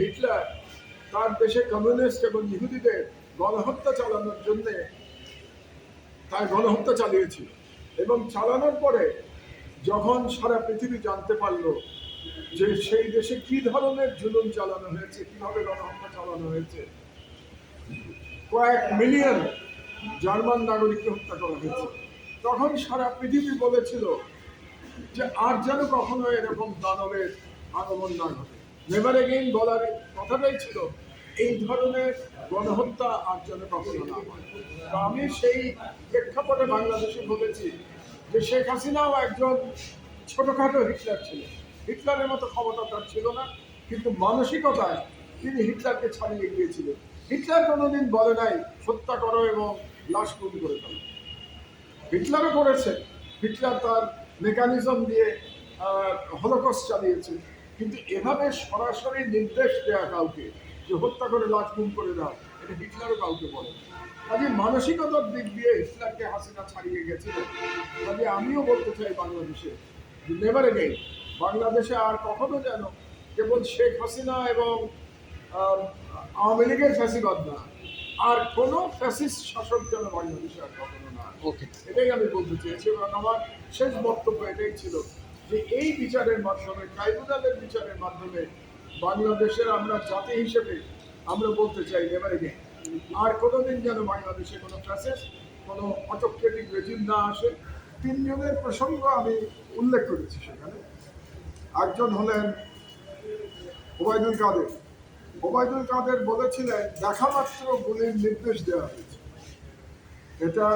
Hitler তার দেশে communist এবং ইহুদিদের গণহত্যা চালানোর জন্য তার গণহত্যা চালিয়েছিল। এবং চালানোর পরে যখন সারা পৃথিবী জানতে পারল যে সেই দেশে কি ধরনের জুলুম চালানো হয়েছে, কীভাবে গণহত্যা চালানো হয়েছে, কয়েক মিলিয়ন জার্মান নাগরিককে হত্যা করা হয়েছে। তখন সারা পৃথিবী বলেছিল যে আর যেন কখনো এরকম দানবের আগমন না ঘটে। নেভার এগেইন বলার কথাটাই ছিল, এই ধরনের গণহত্যা আর যেন কখনো না হয়। আমি সেই প্রেক্ষাপটে বাংলাদেশে বলেছি যে শেখ হাসিনাও একজন ছোটখাটো হিটলার ছিলেন। হিটলারের মতো ক্ষমতা তার ছিল না, কিন্তু মানসিকতায় তিনি হিটলারকে ছাড়িয়ে গিয়েছিলেন। হিটলার কোনোদিন বলে নাই, হত্যা করো এবং লাশ গুম করে ফেলো। হিটলারও করেছে। হিটলার তার মেকানিজম দিয়ে হলোকস চালিয়েছে। কিন্তু এভাবে সরাসরি নির্দেশ দেওয়া কাউকে যে হত্যা করে লাশ গুম করে দাও এটা হিটলারও কাউকে বলে কাজে মানসিকতার দিক দিয়ে হিটলারকে হাসিনা ছাড়িয়ে গেছিল। কাজে আমিও বলতে চাই বাংলাদেশে যে নেভার এগেইন বাংলাদেশে আর কখনো যেন কেবল শেখ হাসিনা এবং আওয়ামী লীগের ফ্যাসিবাদ না আর কোনো ফ্যাসিস্ট শাসক যেন বাংলাদেশে আর কখনো না ওকে এটাই আমি বলতে চেয়েছি এবং আমার শেষ বক্তব্য এটাই ছিল যে এই বিচারের মাধ্যমে, ট্রাইব্যুনালের বিচারের মাধ্যমে বাংলাদেশের আমরা জাতি হিসেবে আমরা বলতে চাই এবারে আর কোনোদিন যেন বাংলাদেশে কোনো প্রসেস কোনো অটোক্রেটিক রেজিম না আসে, তিনজনের প্রসঙ্গ আমি উল্লেখ করেছি সেখানে। একজন হলেন ওবায়দুল কাদের। ওবায়দুল কাদের বলেছিলেন, দেখা মাত্র গুলির নির্দেশ দেওয়া হয়েছে। এটা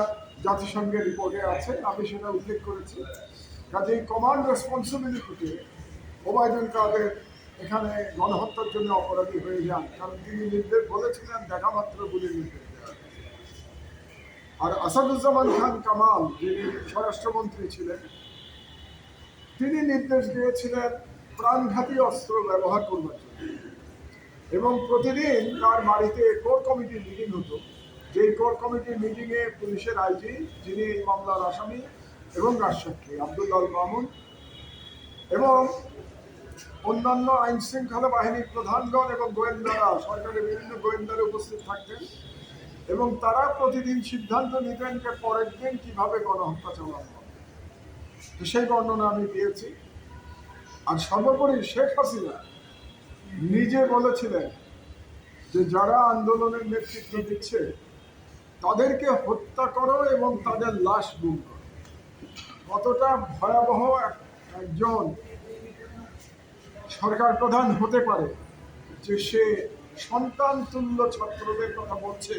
জাতিসংঘের রিপোর্টে আছে, আমি সেটা উল্লেখ করেছি। কাজেই কমান্ড রেসপন্সিবিলিটিতে ওবায়দুল কাদের এখানে গণহত্যার জন্য অপরাধী হয়ে যান। কারণ তিনি নির্দেশ বলেছিলেন, দেখা মাত্র গুলির নির্দেশ আর আসাদুজ্জামান খান কামাল, যিনি স্বরাষ্ট্রমন্ত্রী ছিলেন, তিনি নির্দেশ দিয়েছিলেন প্রাণঘাতী অস্ত্র ব্যবহার করবার জন্য। এবং প্রতিদিন তার বাড়িতে কোর কমিটির মিটিং হতো। যেই কোর কমিটির মিটিংয়ে পুলিশের আইজি, যিনি এই মামলার আসামি এবং রাজসাক্ষী আব্দুল্লাল মামুন এবং অন্যান্য আইন শৃঙ্খলা বাহিনীর প্রধানগণ এবং গোয়েন্দারা, সরকারের বিভিন্ন গোয়েন্দারা উপস্থিত থাকতেন এবং তারা প্রতিদিন সিদ্ধান্ত নিতেন যে পরের দিন কীভাবে গণহত্যা চালানো হবে। সেই বর্ণনা আমি দিয়েছি। আর সর্বোপরি শেখ হাসিনা নিজে বলেছিলেন যে যারা আন্দোলনের নেতৃত্ব দিচ্ছে, তাদেরকে হত্যা করো এবং তাদের লাশ গুম করো। কতটা ভয়াবহ একজন সরকার প্রধান হতে পারে যে সে সন্তান তুল্য ছাত্রদের কথা বলছে,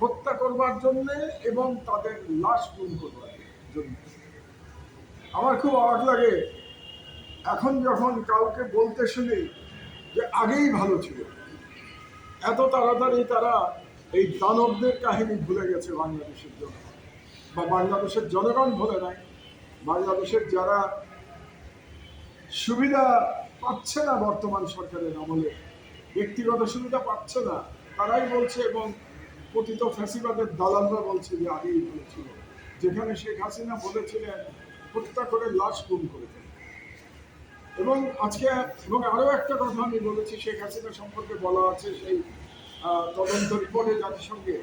হত্যা করবার জন্য এবং তাদের লাশ গুম করবার জন্য? আমার খুব অবাক লাগে। এখন যখন কাউকে বলতে শুনি যে আগেই ভালো ছিল, এত তাড়াতাড়ি তারা এই দানবদের কাহিনী ভুলে গেছে বাংলাদেশের জন্য বা বাংলাদেশের জনগণ ভুলে নাই, বাংলাদেশের যারা সুবিধা পাচ্ছে না বর্তমান সরকারের আমলে, ব্যক্তিগত সুবিধা পাচ্ছে না, তারাই বলছে এবং পতিত ফ্যাসিবাদের দালালরা বলছে যে আগেই বলেছিল, যেখানে শেখ হাসিনা বলেছিলেন, হত্যা করে লাশ গুম করে এবং আজকে, এবং আরও একটা কথা আমি বলেছি, শেখ হাসিনা সম্পর্কে বলা আছে সেই তদন্ত রিপোর্টে জাতিসংঘে।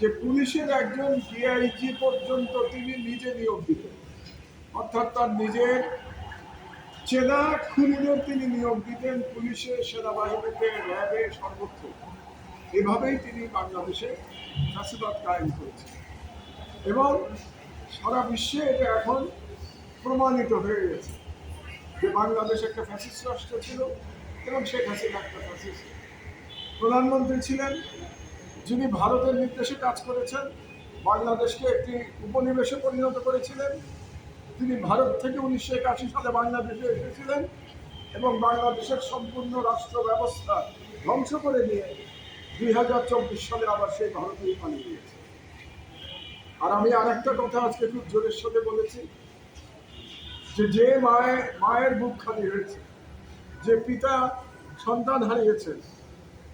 যে পুলিশের একজন ডিআইজি পর্যন্ত তিনি নিজে নিয়োগ দিতেন অর্থাৎ তার নিজের চেনা খুনিদের তিনি নিয়োগ দিতেন পুলিশে সেনাবাহিনীতে র্যাবে সর্বত্র। এভাবেই তিনি বাংলাদেশে ফ্যাসিবাদ কায়েম করেছেন। এবং সারা বিশ্বে এটা এখন প্রমাণিত হয়ে গেছে যে বাংলাদেশ একটা ফ্যাসিস্ট রাষ্ট্র ছিল এবং শেখ হাসিনা একটা ফ্যাসিস্ট। প্রধানমন্ত্রী ছিলেন যিনি ভারতের নির্দেশে কাজ করেছেন, বাংলাদেশকে একটি উপনিবেশে পরিণত করেছিলেন। তিনি ভারত থেকে উনিশশো একাশি সালে বাংলাদেশে এসেছিলেন এবং বাংলাদেশের সম্পূর্ণ রাষ্ট্র ব্যবস্থা ধ্বংস করে দিয়ে দুই হাজার চব্বিশ সালে আবার সেই ভারতেই পালিয়ে গিয়েছে। আর আমি আরেকটা কথা আজকে খুব জোরের সাথে বলেছি যে যে মায়ের মায়ের বুক খালি হয়েছে, যে পিতা সন্তান হারিয়েছেন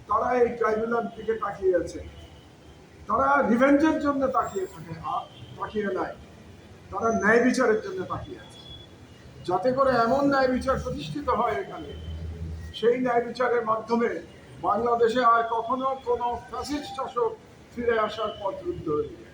তারা এই ট্রাইব্যুনাল দিকে তাকিয়ে আছে। তারা রিভেঞ্জের জন্য তাকিয়ে থাকে তাকিয়ে নাই। তারা ন্যায় বিচারের জন্য তাকিয়ে আছে। যাতে করে এমন ন্যায় বিচার প্রতিষ্ঠিত হয় এখানে, সেই ন্যায় বিচারের মাধ্যমে বাংলাদেশে আর কখনো কোনো ফ্যাসিস্ট শাসক ফিরে আসার পথ রুদ্ধ হয়ে